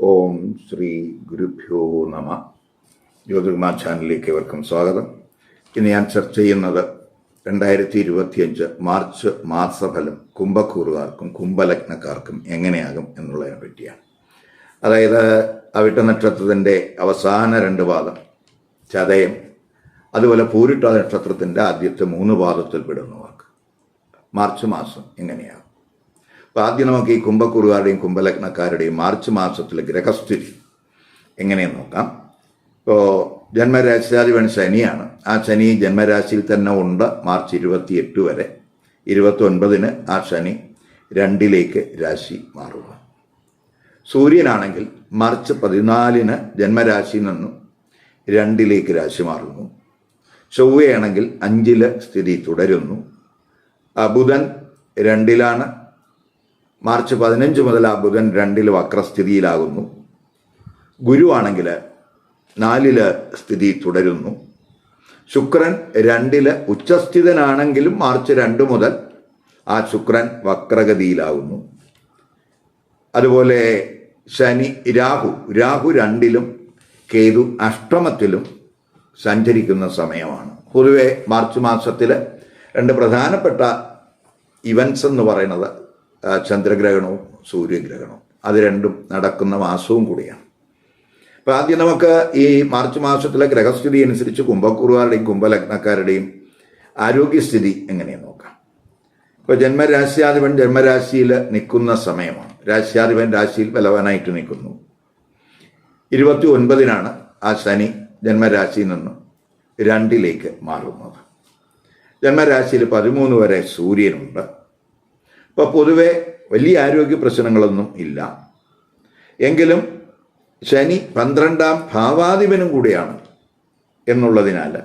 ഓം ശ്രീ ഗുരുഭ്യോ നമ. ജ്യോതിർമാ ചാനലിലേക്ക് ഏവർക്കും സ്വാഗതം. ഇന്ന് ഞാൻ ചർച്ച ചെയ്യുന്നത് രണ്ടായിരത്തി ഇരുപത്തിയഞ്ച് മാർച്ച് മാസഫലം കുംഭക്കൂറുകാർക്കും കുംഭലഗ്നക്കാർക്കും എങ്ങനെയാകും എന്നുള്ളതിനെ പറ്റിയാണ്. അതായത് അവിട്ട നക്ഷത്രത്തിന്റെ അവസാന രണ്ട് പാദം ചതയം അതുപോലെ പൂരിട്ട നക്ഷത്രത്തിന്റെ ആദ്യത്തെ മൂന്ന് പാദത്തിൽ പെടുന്നവർക്ക് മാർച്ച് മാസം എങ്ങനെയാകും? അപ്പോൾ ആദ്യം നമുക്ക് ഈ കുംഭക്കുറുകാരുടെയും കുംഭലഗ്നക്കാരുടെയും മാർച്ച് മാസത്തിലെ ഗ്രഹസ്ഥിതി. എങ്ങനെയെന്ന് നോക്കാം? ഇപ്പോൾ ജന്മരാശിയാധിപൻ ശനിയാണ്. ആ ശനി ജന്മരാശിയിൽ തന്നെ ഉണ്ട്. മാർച്ച് ഇരുപത്തി എട്ട് വരെ. ഇരുപത്തി ഒൻപതിന് ആ ശനി രണ്ടിലേക്ക് രാശി മാറുക. സൂര്യനാണെങ്കിൽ മാർച്ച് പതിനാലിന് ജന്മരാശിയിൽ നിന്നും രണ്ടിലേക്ക് രാശി മാറുന്നു. ചൊവ്വയാണെങ്കിൽ അഞ്ചിൽ സ്ഥിതി തുടരുന്നു. ബുധൻ രണ്ടിലാണ്. മാർച്ച് പതിനഞ്ച് മുതൽ ആ ബുധൻ രണ്ടിൽ വക്രസ്ഥിതിയിലാകുന്നു. ഗുരുവാണെങ്കിൽ നാലിൽ സ്ഥിതി തുടരുന്നു. ശുക്രൻ രണ്ടിൽ ഉച്ചസ്ഥിതനാണെങ്കിലും മാർച്ച് രണ്ട് മുതൽ ആ ശുക്രൻ വക്രഗതിയിലാകുന്നു. അതുപോലെ ശനി രാഹു രാഹു രണ്ടിലും കേതു അഷ്ടമത്തിലും സഞ്ചരിക്കുന്ന സമയമാണ്. പൊതുവെ മാർച്ച് മാസത്തിൽ രണ്ട് പ്രധാനപ്പെട്ട ഇവൻസ് എന്ന് പറയുന്നത് ചന്ദ്രഗ്രഹണവും സൂര്യഗ്രഹണവും. അത് രണ്ടും നടക്കുന്ന മാസവും കൂടിയാണ്. അപ്പോൾ ആദ്യം നമുക്ക് ഈ മാർച്ച് മാസത്തിലെ ഗ്രഹസ്ഥിതി അനുസരിച്ച് കുംഭക്കുറുവാരുടെയും കുംഭലഗ്നക്കാരുടെയും ആരോഗ്യസ്ഥിതി എങ്ങനെയെന്ന് നോക്കാം. ഇപ്പോൾ ജന്മരാശ്യാധിപൻ ജന്മരാശിയിൽ നിൽക്കുന്ന സമയമാണ്. രാശ്യാധിപൻ രാശിയിൽ ബലവാനായിട്ട് നിൽക്കുന്നു. ഇരുപത്തി ഒൻപതിനാണ് ആ ശനി ജന്മരാശിയിൽ നിന്ന് രണ്ടിലേക്ക് മാറുന്നത്. ജന്മരാശിയിൽ പതിമൂന്ന് വരെ സൂര്യനുണ്ട്. ഇപ്പോൾ പൊതുവെ വലിയ ആരോഗ്യ പ്രശ്നങ്ങളൊന്നും ഇല്ല. എങ്കിലും ശനി പന്ത്രണ്ടാം ഭാവാധിപനും കൂടിയാണ് എന്നുള്ളതിനാൽ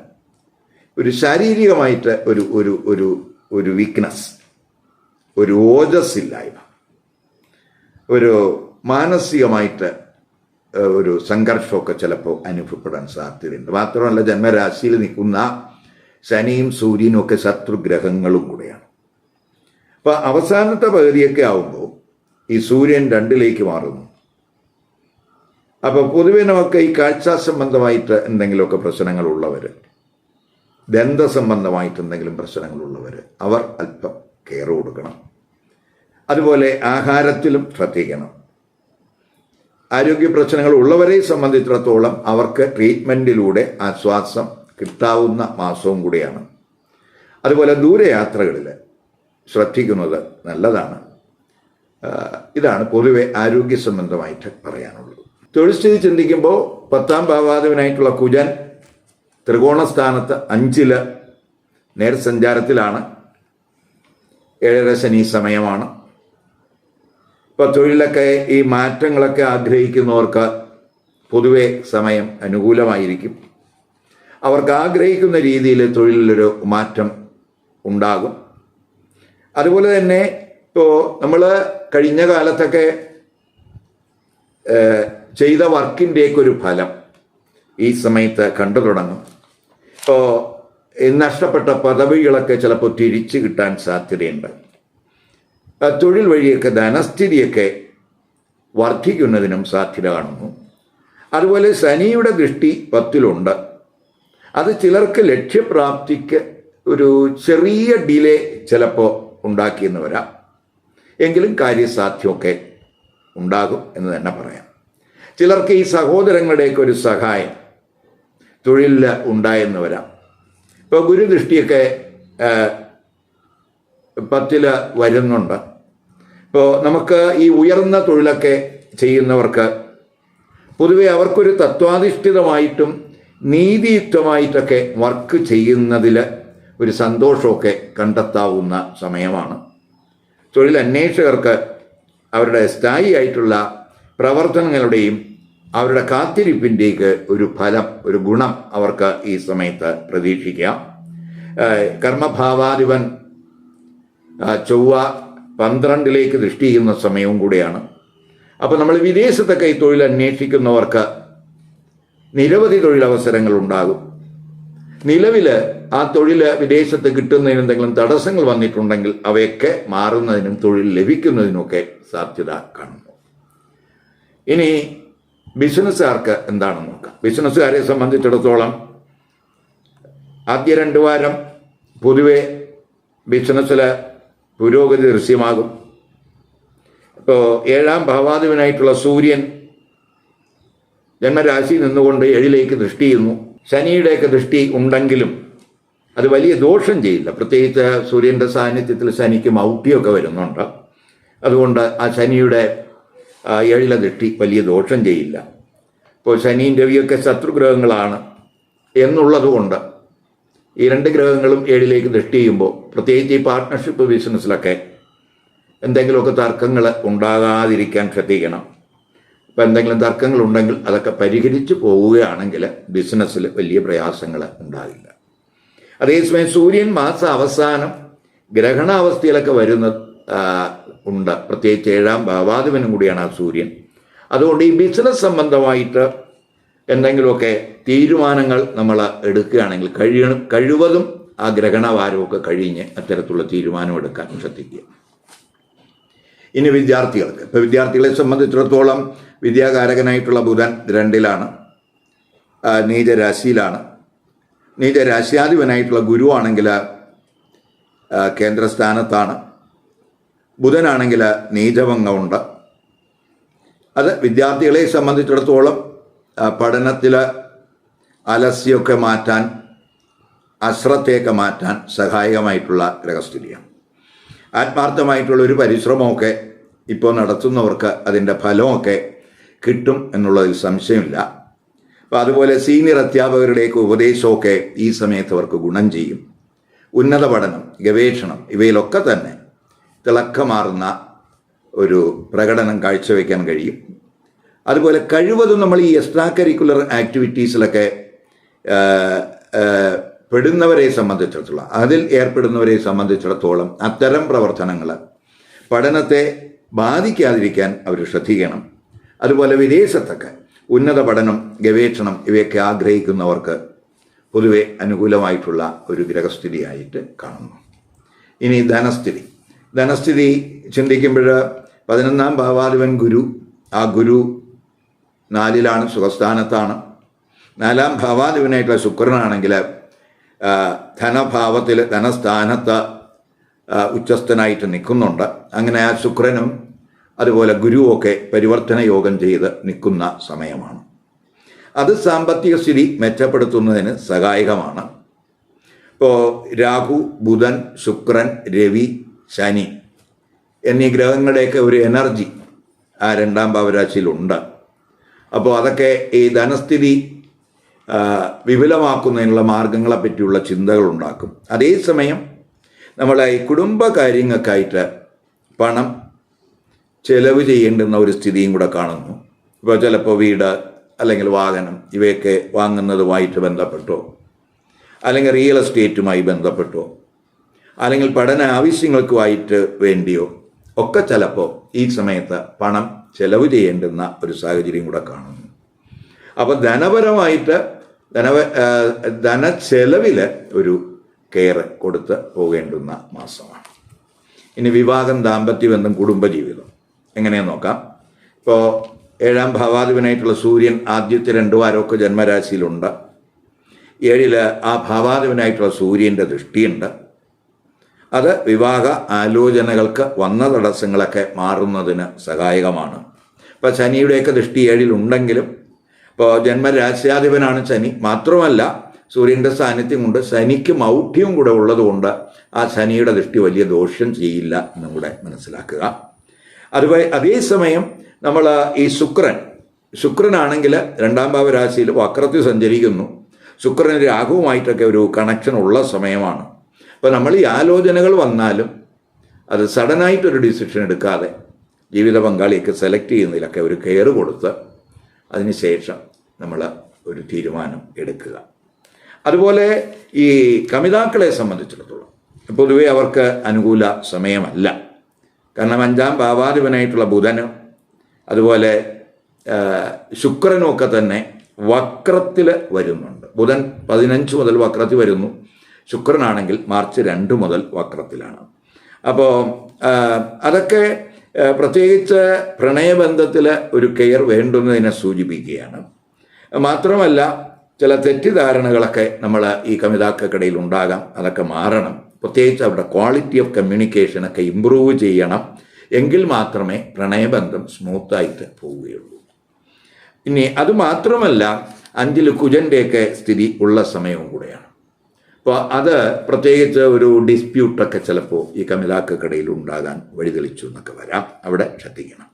ഒരു ശാരീരികമായിട്ട് ഒരു ഒരു ഒരു ഒരു വീക്ക്നെസ് ഒരു ഓജസ് ഇല്ലായ്മ ഒരു മാനസികമായിട്ട് ഒരു സംഘർഷമൊക്കെ ചിലപ്പോൾ അനുഭവപ്പെടാൻ സാധ്യതയുണ്ട്. മാത്രമല്ല ജന്മരാശിയിൽ നിൽക്കുന്ന ശനിയും സൂര്യനും ഒക്കെ ശത്രുഗ്രഹങ്ങളും കൂടെയാണ്. അപ്പൊ അവസാനത്തെ പകുതിയൊക്കെ ആവുമ്പോൾ ഈ സൂര്യൻ രണ്ടിലേക്ക് മാറുന്നു. അപ്പൊ പൊതുവെ നമുക്ക് ഈ കാഴ്ച സംബന്ധമായിട്ട് എന്തെങ്കിലുമൊക്കെ പ്രശ്നങ്ങൾ ഉള്ളവർ ദന്ത സംബന്ധമായിട്ട് എന്തെങ്കിലും പ്രശ്നങ്ങളുള്ളവർ അവർ അല്പം കെയർ കൊടുക്കണം. അതുപോലെ ആഹാരത്തിലും ശ്രദ്ധിക്കണം. ആരോഗ്യ പ്രശ്നങ്ങൾ ഉള്ളവരെ സംബന്ധിച്ചിടത്തോളം അവർക്ക് ട്രീറ്റ്മെന്റിലൂടെ ആശ്വാസം കിട്ടാവുന്ന മാസവും കൂടിയാണ്. അതുപോലെ ദൂരയാത്രകളിൽ ശ്രദ്ധിക്കുന്നത് നല്ലതാണ്. ഇതാണ് പൊതുവെ ആരോഗ്യ സംബന്ധമായിട്ട് പറയാനുള്ളത്. തൊഴിൽ സ്ഥിതി ചിന്തിക്കുമ്പോൾ പത്താം ഭാവാധിപനായിട്ടുള്ള കുജൻ ത്രികോണ സ്ഥാനത്ത് അഞ്ചിൽ നേർസഞ്ചാരത്തിലാണ് ഏഴര ശനി സമയമാണ്. ഇപ്പോൾ തൊഴിലൊക്കെ ഈ മാറ്റങ്ങളൊക്കെ ആഗ്രഹിക്കുന്നവർക്ക് പൊതുവെ സമയം അനുകൂലമായിരിക്കും. അവർക്ക് ആഗ്രഹിക്കുന്ന രീതിയിൽ തൊഴിലിലൊരു മാറ്റം ഉണ്ടാകും. അതുപോലെ തന്നെ ഇപ്പോൾ നമ്മൾ കഴിഞ്ഞ കാലത്തൊക്കെ ചെയ്ത വർക്കിന്റെയൊക്കെ ഒരു ഫലം ഈ സമയത്ത് കണ്ടു തുടങ്ങും. ഇപ്പോൾ നഷ്ടപ്പെട്ട പദവികളൊക്കെ ചിലപ്പോൾ തിരിച്ചു കിട്ടാൻ സാധ്യതയുണ്ട്. തൊഴിൽ വഴിയൊക്കെ ധനസ്ഥിതിയൊക്കെ വർദ്ധിക്കുന്നതിനും സാധ്യത കാണുന്നു. അതുപോലെ ശനിയുടെ ദൃഷ്ടി പത്തിലുണ്ട്. അത് ചിലർക്ക് ലക്ഷ്യപ്രാപ്തിക്ക് ഒരു ചെറിയ ഡിലേ ചിലപ്പോൾ ഉണ്ടാക്കിയെന്ന് വരാം. എങ്കിലും കാര്യസാധ്യമൊക്കെ ഉണ്ടാകും എന്ന് തന്നെ പറയാം. ചിലർക്ക് ഈ സഹോദരങ്ങളുടെയൊക്കെ ഒരു സഹായം തൊഴിലിൽ ഉണ്ടായെന്ന് വരാം. ഇപ്പോൾ ഗുരുദൃഷ്ടിയൊക്കെ പത്തിൽ വരുന്നുണ്ട്. ഇപ്പോൾ നമുക്ക് ഈ ഉയർന്ന തൊഴിലൊക്കെ ചെയ്യുന്നവർക്ക് പൊതുവെ അവർക്കൊരു തത്വാധിഷ്ഠിതമായിട്ടും നീതിയുക്തമായിട്ടൊക്കെ വർക്ക് ചെയ്യുന്നതിൽ ഒരു സന്തോഷമൊക്കെ കണ്ടെത്താവുന്ന സമയമാണ്. തൊഴിൽ അന്വേഷകർക്ക് അവരുടെ സ്ഥായി ആയിട്ടുള്ള പ്രവർത്തനങ്ങളുടെയും അവരുടെ കാത്തിരിപ്പിന്റെയൊക്കെ ഒരു ഫലം ഒരു ഗുണം അവർക്ക് ഈ സമയത്ത് പ്രതീക്ഷിക്കാം. കർമ്മഭാവാധിപൻ ചൊവ്വ പന്ത്രണ്ടിലേക്ക് ദൃഷ്ടി ചെയ്യുന്ന സമയവും കൂടിയാണ്. അപ്പോൾ നമ്മൾ വിദേശത്തൊക്കെ ഈ തൊഴിൽ അന്വേഷിക്കുന്നവർക്ക് നിരവധി തൊഴിലവസരങ്ങൾ ഉണ്ടാകും. നിലവിൽ ആ തൊഴിൽ വിദേശത്ത് കിട്ടുന്നതിന് എന്തെങ്കിലും തടസ്സങ്ങൾ വന്നിട്ടുണ്ടെങ്കിൽ അവയൊക്കെ മാറുന്നതിനും തൊഴിൽ ലഭിക്കുന്നതിനുമൊക്കെ സാധ്യത കാണുന്നു. ഇനി ബിസിനസ്സുകാർക്ക് എന്താണെന്ന് നോക്കാം. ബിസിനസ്സുകാരെ സംബന്ധിച്ചിടത്തോളം ആദ്യ രണ്ട് വാരം പൊതുവെ ബിസിനസ്സിൽ പുരോഗതി ദൃശ്യമാകും. ഇപ്പോൾ ഏഴാം ഭാവാധിപനായിട്ടുള്ള സൂര്യൻ ജന്മരാശി നിന്നുകൊണ്ട് ഏഴിലേക്ക് ദൃഷ്ടി ചെയ്യുന്നു. ശനിയുടെയൊക്കെ ദൃഷ്ടി ഉണ്ടെങ്കിലും അത് വലിയ ദോഷം ചെയ്യില്ല. പ്രത്യേകിച്ച് സൂര്യന്റെ സാന്നിധ്യത്തിൽ ശനിക്ക് മൗട്ടിയൊക്കെ വരുന്നുണ്ട്. അതുകൊണ്ട് ആ ശനിയുടെ ഏഴില ദൃഷ്ടി വലിയ ദോഷം ചെയ്യില്ല. ഇപ്പോൾ ശനിയും രവിയൊക്കെ ശത്രുഗ്രഹങ്ങളാണ് എന്നുള്ളതുകൊണ്ട് ഈ രണ്ട് ഗ്രഹങ്ങളും ഏഴിലേക്ക് ദൃഷ്ടി ചെയ്യുമ്പോൾ പ്രത്യേകിച്ച് ഈ പാർട്ട്ണർഷിപ്പ് ബിസിനസ്സിലൊക്കെ എന്തെങ്കിലുമൊക്കെ തർക്കങ്ങൾ ഉണ്ടാകാതിരിക്കാൻ ശ്രദ്ധിക്കണം. ഇപ്പം എന്തെങ്കിലും തർക്കങ്ങൾ ഉണ്ടെങ്കിൽ അതൊക്കെ പരിഹരിച്ച് പോവുകയാണെങ്കിൽ ബിസിനസ്സിൽ വലിയ പ്രയാസങ്ങൾ ഉണ്ടാകില്ല. അതേസമയം സൂര്യൻ മാസ അവസാനം ഗ്രഹണാവസ്ഥയിലൊക്കെ വരുന്ന ഉണ്ട്. പ്രത്യേകിച്ച് ഏഴാം ഭാവാധിപനും കൂടിയാണ് ആ സൂര്യൻ. അതുകൊണ്ട് ഈ ബിസിനസ് സംബന്ധമായിട്ട് എന്തെങ്കിലുമൊക്കെ തീരുമാനങ്ങൾ നമ്മൾ എടുക്കുകയാണെങ്കിൽ കഴിയണം കഴിവതും ആ ഗ്രഹണവാരമൊക്കെ കഴിഞ്ഞ് അത്തരത്തിലുള്ള തീരുമാനം എടുക്കാൻ ശ്രദ്ധിക്കുക. ഇനി വിദ്യാർത്ഥികൾക്ക്. ഇപ്പോൾ വിദ്യാർത്ഥികളെ സംബന്ധിച്ചിടത്തോളം വിദ്യാകാരകനായിട്ടുള്ള ബുധൻ രണ്ടിലാണ്. നീചരാശിയിലാണ്. നീചരാശ്യാധിപനായിട്ടുള്ള ഗുരുവാണെങ്കിൽ കേന്ദ്രസ്ഥാനത്താണ്. ബുധനാണെങ്കിൽ നീചഭംഗമുണ്ട്. അത് വിദ്യാർത്ഥികളെ സംബന്ധിച്ചിടത്തോളം പഠനത്തിൽ അലസ്യമൊക്കെ മാറ്റാൻ അശ്രദ്ധയൊക്കെ മാറ്റാൻ സഹായകമായിട്ടുള്ള ഗ്രഹസ്ഥിതിയാണ്. ആത്മാർത്ഥമായിട്ടുള്ള ഒരു പരിശ്രമമൊക്കെ ഇപ്പോൾ നടത്തുന്നവർക്ക് അതിന്റെ ഫലമൊക്കെ കിട്ടും എന്നുള്ളതിൽ സംശയമില്ല. അപ്പോൾ അതുപോലെ സീനിയർ അധ്യാപകരുടെയൊക്കെ ഉപദേശമൊക്കെ ഈ സമയത്ത് അവർക്ക് ഗുണം ചെയ്യും. ഉന്നത പഠനം ഗവേഷണം ഇവയിലൊക്കെ തന്നെ തിളക്കമാർന്ന ഒരു പ്രകടനം കാഴ്ചവെക്കാൻ കഴിയും. അതുപോലെ കഴിവതും നമ്മൾ ഈ എക്സ്ട്രാ കരിക്കുലർ ആക്ടിവിറ്റീസിലൊക്കെ പെടുന്നവരെ സംബന്ധിച്ചിടത്തോളം അതിൽ ഏർപ്പെടുന്നവരെ സംബന്ധിച്ചിടത്തോളം അത്തരം പ്രവർത്തനങ്ങൾ പഠനത്തെ ബാധിക്കാതിരിക്കാൻ അവർ ശ്രദ്ധിക്കണം. അതുപോലെ വിദേശത്തൊക്കെ ഉന്നത പഠനം ഗവേഷണം ഇവയൊക്കെ ആഗ്രഹിക്കുന്നവർക്ക് പൊതുവെ അനുകൂലമായിട്ടുള്ള ഒരു ഗ്രഹസ്ഥിതിയായിട്ട് കാണുന്നു. ഇനി ധനസ്ഥിതി. ധനസ്ഥിതി ചിന്തിക്കുമ്പോൾ പതിനൊന്നാം ഭാവാധിപൻ ഗുരു ആ ഗുരു നാലിലാണ് സുഖസ്ഥാനത്താണ്. നാലാം ഭാവാധിപനായിട്ടുള്ള ശുക്രനാണെങ്കിൽ ധനഭാവത്തിൽ ധനസ്ഥാനത്ത് ഉച്ചസ്ഥനായിട്ട് നിൽക്കുന്നുണ്ട്. അങ്ങനെ ആ ശുക്രനും അതുപോലെ ഗുരുവൊക്കെ പരിവർത്തന യോഗം ചെയ്ത് നിൽക്കുന്ന സമയമാണ്. അത് സാമ്പത്തിക സ്ഥിതി മെച്ചപ്പെടുത്തുന്നതിന് സഹായകമാണ്. ഇപ്പോൾ രാഹു ബുധൻ ശുക്രൻ രവി ശനി എന്നീ ഗ്രഹങ്ങളുടെയൊക്കെ ഒരു എനർജി ആ രണ്ടാം ഭാവരാശിയിലുണ്ട് അപ്പോൾ അതൊക്കെ ഈ ധനസ്ഥിതി വിപുലമാക്കുന്നതിനുള്ള മാർഗങ്ങളെ പറ്റിയുള്ള ചിന്തകൾ ഉണ്ടാക്കും അതേസമയം നമ്മളെ ഈ കുടുംബ കാര്യങ്ങൾക്കായിട്ട് പണം ചെലവ് ചെയ്യേണ്ടുന്ന ഒരു സ്ഥിതിയും കൂടെ കാണുന്നു. ഇപ്പോൾ ചിലപ്പോൾ വീട് അല്ലെങ്കിൽ വാഹനം ഇവയൊക്കെ വാങ്ങുന്നതുമായിട്ട് ബന്ധപ്പെട്ടോ? അല്ലെങ്കിൽ റിയൽ എസ്റ്റേറ്റുമായി ബന്ധപ്പെട്ടോ? അല്ലെങ്കിൽ പഠന ആവശ്യങ്ങൾക്കുമായിട്ട് വേണ്ടിയോ? ഒക്കെ ചിലപ്പോൾ ഈ സമയത്ത് പണം ചെലവ് ചെയ്യേണ്ടുന്ന ഒരു സാഹചര്യം കൂടെ കാണുന്നു. അപ്പോൾ ധനപരമായിട്ട് ധനവ ധന ധനച്ചെലവിൽ ഒരു കെയർ കൊടുത്ത് പോകേണ്ടുന്ന മാസമാണ്. ഇനി വിവാഹം ദാമ്പത്യബന്ധം കുടുംബജീവിതം. എങ്ങനെയെന്ന് നോക്കാം. ഇപ്പോൾ ഏഴാം ഭാവാധിപനായിട്ടുള്ള സൂര്യൻ ആദ്യത്തെ രണ്ട് വാരമൊക്കെ ജന്മരാശിയിലുണ്ട്. ഏഴിൽ ആ ഭാവാധിപനായിട്ടുള്ള സൂര്യന്റെ ദൃഷ്ടിയുണ്ട്. അത് വിവാഹ ആലോചനകൾക്ക് വന്ന തടസ്സങ്ങളൊക്കെ മാറുന്നതിന് സഹായകമാണ്. ഇപ്പോൾ ശനിയുടെയൊക്കെ ദൃഷ്ടി ഏഴിലുണ്ടെങ്കിലും ഇപ്പോൾ ജന്മരാശ്യാധിപനാണ് ശനി. മാത്രമല്ല സൂര്യന്റെ സാന്നിധ്യം കൊണ്ട് ശനിക്ക് മൗഢ്യവും കൂടെ ഉള്ളതുകൊണ്ട് ആ ശനിയുടെ ദൃഷ്ടി വലിയ ദോഷം ചെയ്യില്ല എന്നും കൂടെ മനസ്സിലാക്കുക. അതുപോലെ അതേസമയം നമ്മൾ ഈ ശുക്രൻ ശുക്രനാണെങ്കിൽ രണ്ടാം ഭാവരാശിയിൽ വക്രത്തിൽ സഞ്ചരിക്കുന്നു. ശുക്രന് രാഹുവുമായിട്ടൊക്കെ ഒരു കണക്ഷൻ ഉള്ള സമയമാണ്. അപ്പോൾ നമ്മൾ ഈ ആലോചനകൾ വന്നാലും അത് സഡനായിട്ടൊരു ഡിസിഷൻ എടുക്കാതെ ജീവിത പങ്കാളിയൊക്കെ സെലക്ട് ചെയ്യുന്നതിലൊക്കെ ഒരു കെയർ കൊടുത്ത് അതിനുശേഷം നമ്മൾ ഒരു തീരുമാനം എടുക്കുക. അതുപോലെ ഈ കമിതാക്കളെ സംബന്ധിച്ചിടത്തോളം പൊതുവെ അവർക്ക് അനുകൂല സമയമല്ല. കാരണം അഞ്ചാം ഭാവാധിപനായിട്ടുള്ള ബുധനും അതുപോലെ ശുക്രനുമൊക്കെ തന്നെ വക്രത്തിൽ വരുന്നുണ്ട്. ബുധൻ പതിനഞ്ച് മുതൽ വക്രത്തിൽ വരുന്നു. ശുക്രനാണെങ്കിൽ മാർച്ച് രണ്ട് മുതൽ വക്രത്തിലാണ്. അപ്പോൾ അതൊക്കെ പ്രത്യേകിച്ച് പ്രണയബന്ധത്തിൽ ഒരു കെയർ വേണ്ടുന്നതിനെ സൂചിപ്പിക്കുകയാണ്. മാത്രമല്ല ചില തെറ്റിദ്ധാരണകളൊക്കെ നമ്മൾ ഈ കവിതാക്കൾക്കിടയിൽ ഉണ്ടാകാം. അതൊക്കെ മാറണം. പ്രത്യേകിച്ച് അവരുടെ ക്വാളിറ്റി ഓഫ് കമ്മ്യൂണിക്കേഷനൊക്കെ ഇമ്പ്രൂവ് ചെയ്യണം. എങ്കിൽ മാത്രമേ പ്രണയബന്ധം സ്മൂത്തായിട്ട് പോവുകയുള്ളൂ. ഇനി അത് മാത്രമല്ല അഞ്ചിൽ കുജന്റെയൊക്കെ സ്ഥിതി ഉള്ള സമയവും കൂടെയാണ്. അപ്പോൾ അത് പ്രത്യേകിച്ച് ഒരു ഡിസ്പ്യൂട്ടൊക്കെ ചിലപ്പോൾ ഈ കമിതാക്കൾക്കിടയിൽ ഉണ്ടാകാൻ വഴിതെളിച്ചു എന്നൊക്കെ വരാം. അവിടെ ശ്രദ്ധിക്കണം.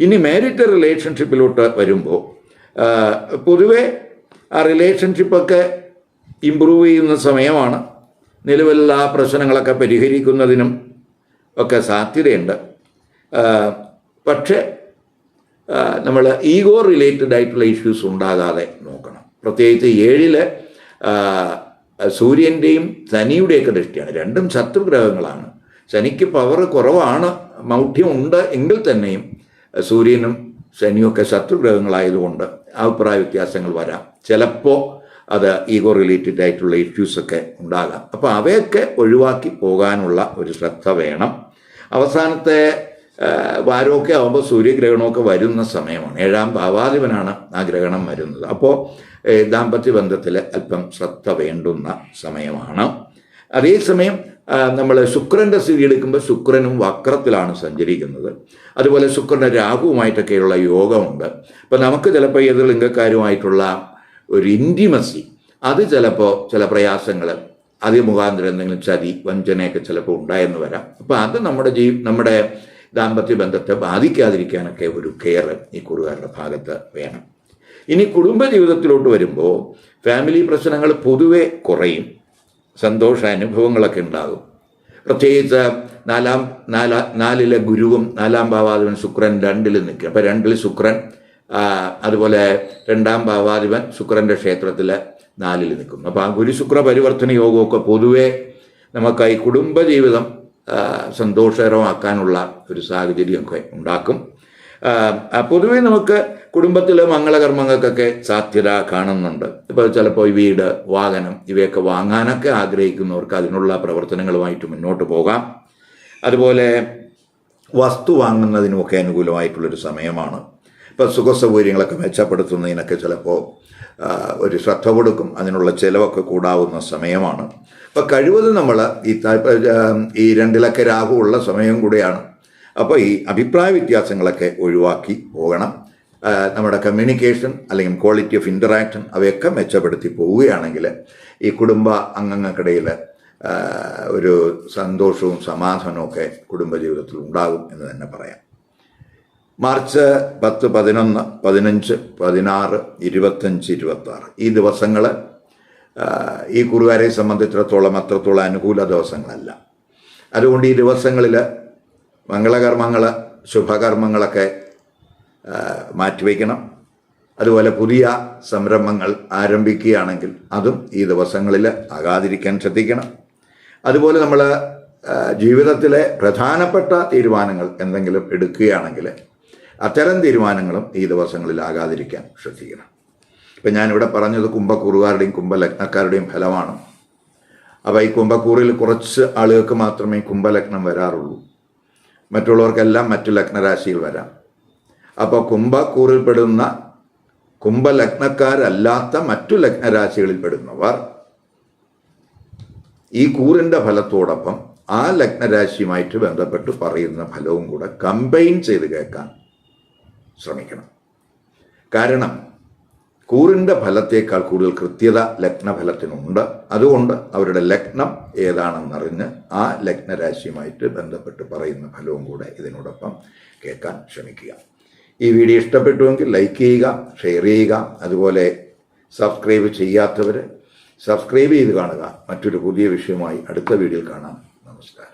ഇനി മാരിറ്റ് റിലേഷൻഷിപ്പിലോട്ട് വരുമ്പോൾ പൊതുവെ ആ റിലേഷൻഷിപ്പൊക്കെ ഇമ്പ്രൂവ് ചെയ്യുന്ന സമയമാണ്. നിലവിലുള്ള ആ പ്രശ്നങ്ങളൊക്കെ പരിഹരിക്കുന്നതിനും ഒക്കെ സാധ്യതയുണ്ട്. പക്ഷേ നമ്മൾ ഈഗോ റിലേറ്റഡ് ആയിട്ടുള്ള ഇഷ്യൂസ് ഉണ്ടാകാതെ നോക്കണം. പ്രത്യേകിച്ച് ഏഴിൽ സൂര്യന്റെയും ശനിയുടെയൊക്കെ ദൃഷ്ടിയാണ്. രണ്ടും ശത്രുഗ്രഹങ്ങളാണ്. ശനിക്ക് പവർ കുറവാണ് മൗഢ്യം ഉണ്ട് എങ്കിൽ തന്നെയും സൂര്യനും ശനിയൊക്കെ ശത്രുഗ്രഹങ്ങളായതുകൊണ്ട് അഭിപ്രായ വ്യത്യാസങ്ങൾ വരാം. ചിലപ്പോൾ അത് ഈഗോ റിലേറ്റഡ് ആയിട്ടുള്ള ഇഷ്യൂസൊക്കെ ഉണ്ടാകാം. അപ്പോൾ അവയൊക്കെ ഒഴിവാക്കി പോകാനുള്ള ഒരു ശ്രദ്ധ വേണം. അവസാനത്തെ വാരമൊക്കെ ആകുമ്പോൾ സൂര്യഗ്രഹണമൊക്കെ വരുന്ന സമയമാണ്. ഏഴാം ഭാവാധിപനാണ് ആ ഗ്രഹണം വരുന്നത്. അപ്പോൾ ദാമ്പത്യ ബന്ധത്തിൽ അല്പം ശ്രദ്ധ വേണ്ടുന്ന സമയമാണ്. അതേസമയം നമ്മൾ ശുക്രന്റെ സ്ഥിതി എടുക്കുമ്പോൾ ശുക്രനും വക്രത്തിലാണ് സഞ്ചരിക്കുന്നത്. അതുപോലെ ശുക്രന്റെ രാഹുവുമായിട്ടൊക്കെയുള്ള യോഗമുണ്ട്. അപ്പോൾ നമുക്ക് ചിലപ്പോൾ ഏത് ലിംഗക്കാരുമായിട്ടുള്ള ഒരു ഇന്റിമസി അത് ചിലപ്പോൾ ചില പ്രയാസങ്ങൾ അത് മുഖാന്തരം എന്തെങ്കിലും ചതി വഞ്ചനയൊക്കെ ചിലപ്പോൾ ഉണ്ടായെന്ന് വരാം. അപ്പോൾ അത് നമ്മുടെ ജീ നമ്മുടെ ദാമ്പത്യ ബന്ധത്തെ ബാധിക്കാതിരിക്കാനൊക്കെ ഒരു കെയർ ഈ കുറുകാരുടെ ഭാഗത്ത് വേണം. ഇനി കുടുംബ ജീവിതത്തിലോട്ട് വരുമ്പോൾ ഫാമിലി പ്രശ്നങ്ങൾ പൊതുവെ കുറയും. സന്തോഷ അനുഭവങ്ങളൊക്കെ ഉണ്ടാകും. പ്രത്യേകിച്ച് നാലാം നാലാ നാലിലെ ഗുരുവും നാലാം ഭാവാധിപൻ ശുക്രൻ രണ്ടിൽ നിൽക്കും. അപ്പം രണ്ടിൽ ശുക്രൻ അതുപോലെ രണ്ടാം ഭാവാധിപൻ ശുക്രന്റെ ക്ഷേത്രത്തിൽ നാലിൽ നിൽക്കും അപ്പോൾ ആ ഗുരുശുക്ര പരിവർത്തന യോഗമൊക്കെ പൊതുവേ നമുക്ക് ഈ കുടുംബജീവിതം സന്തോഷകരമാക്കാനുള്ള ഒരു സാഹചര്യമൊക്കെ ഉണ്ടാക്കും. പൊതുവെ നമുക്ക് കുടുംബത്തിലെ മംഗളകർമ്മങ്ങൾക്കൊക്കെ സാധ്യത കാണുന്നുണ്ട്. ഇപ്പോൾ ചിലപ്പോൾ വീട് വാഹനം ഇവയൊക്കെ വാങ്ങാനൊക്കെ ആഗ്രഹിക്കുന്നവർക്ക് അതിനുള്ള പ്രവർത്തനങ്ങളുമായിട്ട് മുന്നോട്ട് പോകാം. അതുപോലെ വസ്തു വാങ്ങുന്നതിനുമൊക്കെ അനുകൂലമായിട്ടുള്ളൊരു സമയമാണ്. ഇപ്പോൾ സുഖസൗകര്യങ്ങളൊക്കെ മെച്ചപ്പെടുത്തുന്നതിനൊക്കെ ചിലപ്പോൾ ഒരു ശ്രദ്ധ കൊടുക്കും. അതിനുള്ള ചിലവൊക്കെ കൂടാവുന്ന സമയമാണ്. അപ്പം കഴിവതും നമ്മൾ ഈ ഈ രണ്ടിലൊക്കെ രാഹു ഉള്ള സമയം കൂടെയാണ്. അപ്പോൾ ഈ അഭിപ്രായ വ്യത്യാസങ്ങളൊക്കെ ഒഴിവാക്കി പോകണം. നമ്മുടെ കമ്മ്യൂണിക്കേഷൻ അല്ലെങ്കിൽ ക്വാളിറ്റി ഓഫ് ഇന്ററാക്ഷൻ അവയൊക്കെ മെച്ചപ്പെടുത്തി പോവുകയാണെങ്കിൽ ഈ കുടുംബ അംഗങ്ങൾക്കിടയിൽ ഒരു സന്തോഷവും സമാധാനവും ഒക്കെ കുടുംബജീവിതത്തിൽ ഉണ്ടാകും എന്ന് തന്നെ പറയാം. മാർച്ച് പത്ത് പതിനൊന്ന് പതിനഞ്ച് പതിനാറ് ഇരുപത്തഞ്ച് ഇരുപത്താറ്. ഈ ദിവസങ്ങൾ ഈ കുറുകാരെ സംബന്ധിച്ചിടത്തോളം അത്രത്തോളം അനുകൂല ദിവസങ്ങളല്ല. അതുകൊണ്ട് ഈ ദിവസങ്ങളിൽ മംഗളകർമ്മങ്ങൾ ശുഭകർമ്മങ്ങളൊക്കെ മാറ്റിവെക്കണം. അതുപോലെ പുതിയ സംരംഭങ്ങൾ ആരംഭിക്കുകയാണെങ്കിൽ അതും ഈ ദിവസങ്ങളിൽ ആകാതിരിക്കാൻ ശ്രദ്ധിക്കണം. അതുപോലെ നമ്മൾ ജീവിതത്തിലെ പ്രധാനപ്പെട്ട തീരുമാനങ്ങൾ എന്തെങ്കിലും എടുക്കുകയാണെങ്കിൽ അത്തരം തീരുമാനങ്ങളും ഈ ദിവസങ്ങളിൽ ആകാതിരിക്കാൻ ശ്രദ്ധിക്കണം. ഇപ്പം ഞാനിവിടെ പറഞ്ഞത് കുംഭക്കൂറുകാരുടെയും കുംഭലഗ്നക്കാരുടെയും ഫലമാണ്. അപ്പോൾ ഈ കുംഭക്കൂറിൽ കുറച്ച് ആളുകൾക്ക് മാത്രമേ കുംഭലഗ്നം വരാറുള്ളൂ. മറ്റുള്ളവർക്കെല്ലാം മറ്റു ലഗ്നരാശിയിൽ വരാം. അപ്പോൾ കുംഭക്കൂറിൽ പെടുന്ന കുംഭലഗ്നക്കാരല്ലാത്ത മറ്റു ലഗ്നരാശികളിൽ പെടുന്നവർ ഈ കൂറിന്റെ ഫലത്തോടൊപ്പം ആ ലഗ്നരാശിയുമായിട്ട് ബന്ധപ്പെട്ട് പറയുന്ന ഫലവും കൂടെ കമ്പൈൻ ചെയ്ത് കേൾക്കാൻ ശ്രമിക്കണം. കാരണം കൂറിന്റെ ഫലത്തേക്കാൾ കൂടുതൽ കൃത്യത ലഗ്നഫലത്തിനുണ്ട്. അതുകൊണ്ട് അവരുടെ ലഗ്നം ഏതാണെന്നറിഞ്ഞ് ആ ലഗ്നരാശിയുമായിട്ട് ബന്ധപ്പെട്ട് പറയുന്ന ഫലവും കൂടെ ഇതിനോടൊപ്പം കേൾക്കാൻ ശ്രമിക്കുക. ഈ വീഡിയോ ഇഷ്ടപ്പെട്ടുവെങ്കിൽ ലൈക്ക് ചെയ്യുക ഷെയർ ചെയ്യുക അതുപോലെ സബ്സ്ക്രൈബ് ചെയ്യാത്തവർ സബ്സ്ക്രൈബ് ചെയ്ത് കാണുക. മറ്റൊരു പുതിയ വിഷയമായി അടുത്ത വീഡിയോയിൽ കാണാം. നമസ്കാരം.